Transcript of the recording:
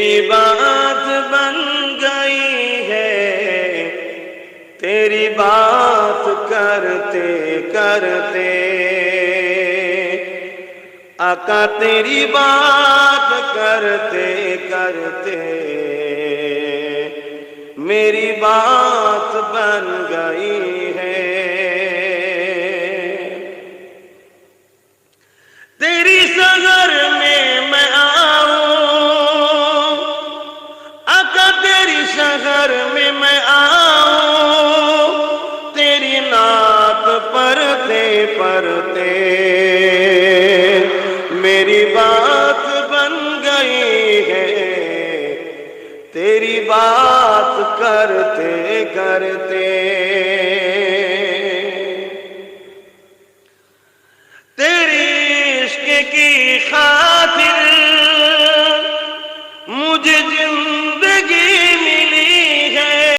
मेरी बात बन गई है। तेरी बात करते करते, आका तेरी बात करते करते, मेरी बात बन गई है। तेरी सगर में मैं आऊँ, तेरी नात परते परते। मेरी बात बन गई है, तेरी बात करते करते। तेरी इश्क की खातिर मुझे ज़िंदगी